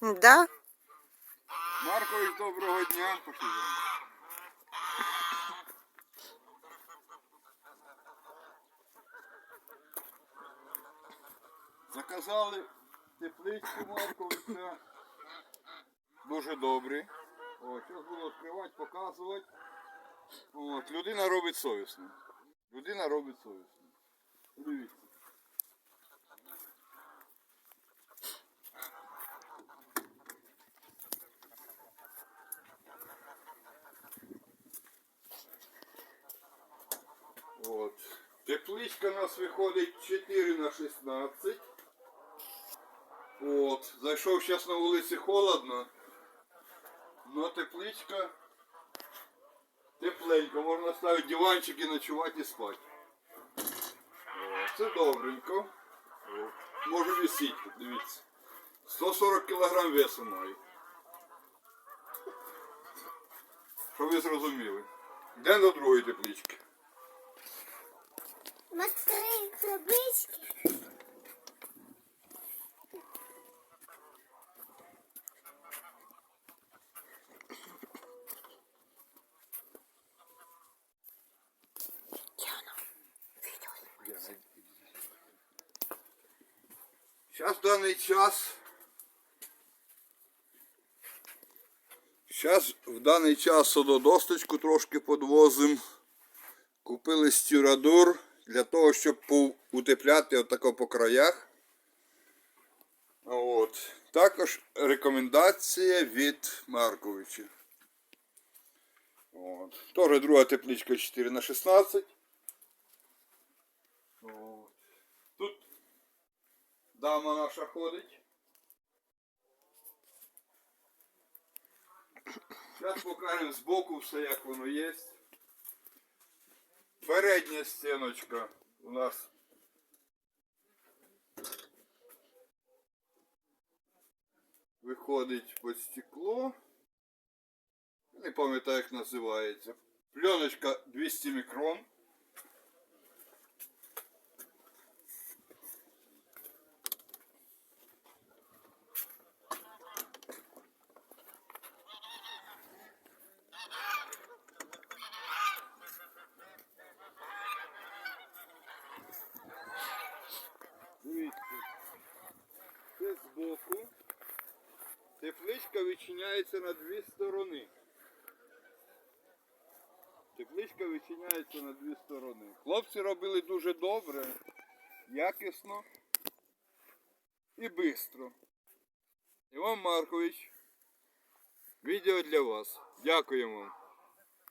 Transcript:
Да? Маркович, доброго дня. Пошли за. Заказали тепличку Марковича. Дуже добрі. О, зараз буду відкривати, показувати. От, людина робить совісно. Людина робить совісно. Дивіться. От. Тепличка у нас виходить 4 на 16. От. Зайшов зараз на вулиці холодно. Но тепличка тепленько. Можна ставити диванчик і ночувати і спати. О, це добренько. О, Можу висіти, дивіться. 140 кг весу маю. Щоб ви зрозуміли. Йдемо до другої теплички. Матри. Зараз в даний час. Зараз в даний час сододосточку трошки подвозимо. Купили стюрадур для того, щоб утепляти отако по краях. От. Також рекомендація від Марковича. От. Тоже друга тепличка 4 на 16. От. Тут Дама наша ходить. Зараз покажемо збоку все, як воно є. Передня стіночка у нас. Виходить під стекло. Не пам'ятаю, як називається. Пленочка 200 мікрон. Це збоку. Тепличка відчиняється на дві сторони. Тепличка відчиняється на дві сторони. Хлопці робили дуже добре, якісно і швидко. Іван Маркович, відео для вас. Дякуємо вам.